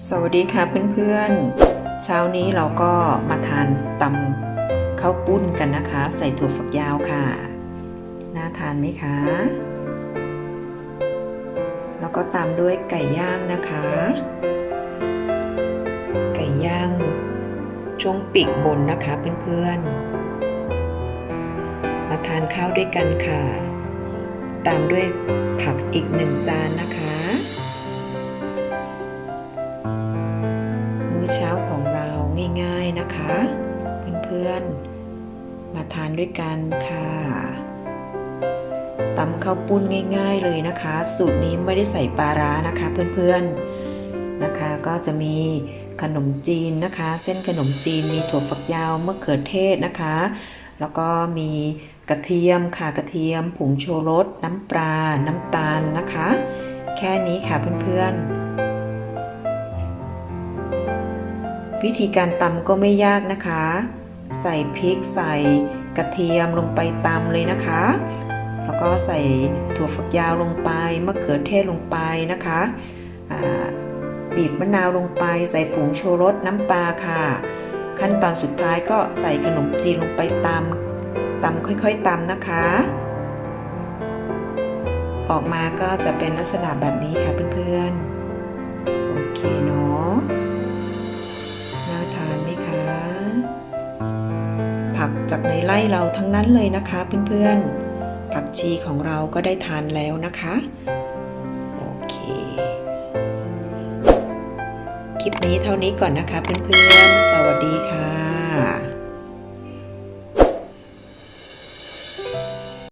สวัสดีค่ะเพื่อนๆ เช้านี้เราก็มาทานตำข้าวปุ้นกันนะคะ ใส่ถั่วฝักยาวค่ะ น่าทานไหมคะ แล้วก็ตามด้วยไก่ย่างนะคะ ไก่ย่างช่วงปีกบนนะคะเพื่อนๆ มาทานข้าวด้วยกันค่ะ ตามด้วยผักอีกหนึ่งจานนะคะ ง่ายๆนะคะ เพื่อนๆ มาทานด้วยกันค่ะตำข้าวปุ้นง่าย ๆเลยนะคะ สูตรนี้ไม่ได้ใส่ปลาร้านะคะ เพื่อนๆนะคะ ก็จะมีขนมจีนนะคะ เส้นขนมจีนมีถั่วฝักยาวมะเขือเทศนะคะ แล้วก็มีกระเทียมค่ะกระเทียมผงโชรสน้ำปลาน้ำตาลนะคะ แค่นี้ค่ะเพื่อนๆ วิธีการตำก็ไม่ยากนะคะ ใส่พริกใส่กระเทียมลงไปตำเลยนะคะ แล้วก็ใส่ถั่วฝักยาวลงไปมะเขือเทศลงไปนะคะบีบมะนาวลงไป ใส่ผงชูรสน้ำปลาค่ะ ขั้นตอนสุดท้ายก็ใส่ขนมจีนลงไปตำตำค่อยๆตำนะคะ ออกมาก็จะเป็นลักษณะแบบนี้ค่ะเพื่อนๆโอเคเนาะ จากในไร่เราทั้งนั้นเลยนะคะเพื่อนๆ ผักชีของเราก็ได้ทานแล้วนะคะ โอเค คลิปนี้เท่านี้ก่อนนะคะเพื่อนๆ สวัสดีค่ะ